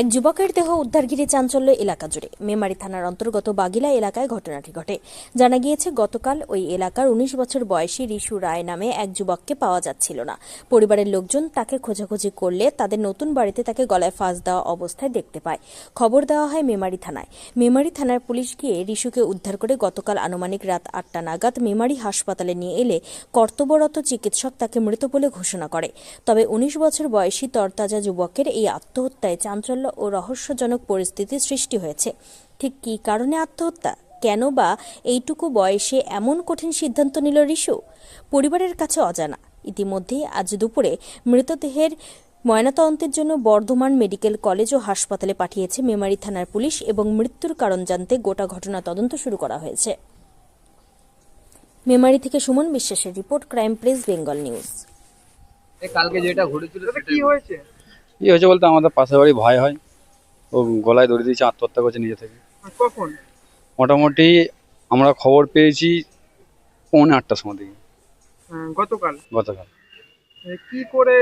এক যুবকের দেহ উদ্ধার ঘিরে চাঞ্চল্য এলাকা জুড়ে। মেমারি থানার অন্তর্গত বাগিলা এলাকায় ঘটনাটি ঘটে। জানা গিয়েছে, গতকাল ওই এলাকার উনিশ বছর বয়সী রিশু রায় নামে এক যুবককে পাওয়া যাচ্ছিল না। পরিবারের লোকজন তাকে খোঁজাখুঁজি করলে তাদের নতুন বাড়িতে তাকে গলায় ফাঁস দেওয়া অবস্থায় দেখতে পায়। খবর দেওয়া হয় মেমারি থানায়। মেমারি থানার পুলিশ গিয়ে রিশুকে উদ্ধার করে গতকাল আনুমানিক রাত আটটা নাগাদ মেমারি হাসপাতালে নিয়ে এলে কর্তব্যরত চিকিৎসক তাকে মৃত বলে ঘোষণা করে। তবে উনিশ বছর বয়সী তরতাজা যুবকের এই আত্মহত্যায় চাঞ্চল্য ও রহস্যজনক পরিস্থিতি সৃষ্টি হয়েছে। ঠিক কী কারণে আত্মহত্যা? কেন বা এইটুকু বয়সে এমন কঠিন সিদ্ধান্ত নিল রিশু পরিবারের কাছে অজানা। ইতিমধ্যে আজ দুপুরে মৃতদেহের ময়নাতদন্তের জন্য বর্ধমান মেডিকেল কলেজ ও হাসপাতালে পাঠিয়েছে মেমারি থানার পুলিশ এবং মৃত্যুর কারণ জানতে গোটা ঘটনা তদন্ত শুরু করা হয়েছে। মেমারি থেকে সুমন বিশ্বাসের report Crime Press Bengal News. কালকে যেটা ঘটেছিল কি হয়েছে? কি হয়েছে বলতে? আমাদের পাশের বাড়ি ভাই হয়। ও গলায় দড়ি দিয়েছে আত্মহত্যা করছে নিজে থেকে। কখন? মোটামুটি আমরা খবর পেয়েছি পৌনে আটটার সময় দিকে আহ, গতকাল। গতকাল। এ, কি করে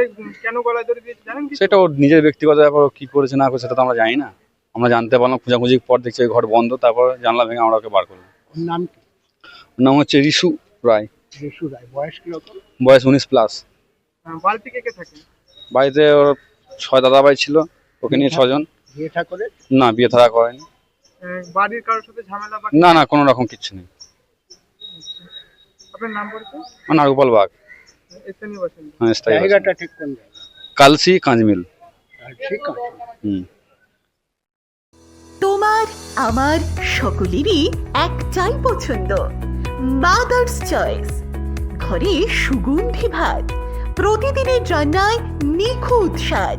কেন গলায় ধরে দিয়েছে জানেন সেটা ওর নিজের ব্যক্তিগত ব্যাপার ও কি করেছে না করেছে সেটা তো আমরা জানি না। আমরা জানতে পারলাম খোঁজাখুঁজির পর দেখছি ওই ঘর বন্ধ তারপর জানলা ভেঙে আমরা ওকে বার করলাম। নাম ওর নাম হচ্ছে রিশু রায়। রিশু রায় বয়স কীরকম? বয়স উনিশ প্লাস। বাড়িতে কে কে থাকে? বাড়িতে ওর ছয় দাদা ভাই ছিল ওকে নিয়ে ছজন। না বিয়ে থাকা করেনি। বাড়ির কারোর সাথে ঝামেলা না না কোনো রকম কিচ্ছু নেই। আপনার নাম বাগ। হ্যাঁ, জায়গাটা ঠিক কোন কালসি কাঁচমিল। ঠিক হুম। তোমার আমার সকলেরই একটাই পছন্দ। মাদার্স চয়েস ঘরে সুগন্ধি ভাত। প্রতিদিনের রান্নায় নিখুঁত স্বাদ।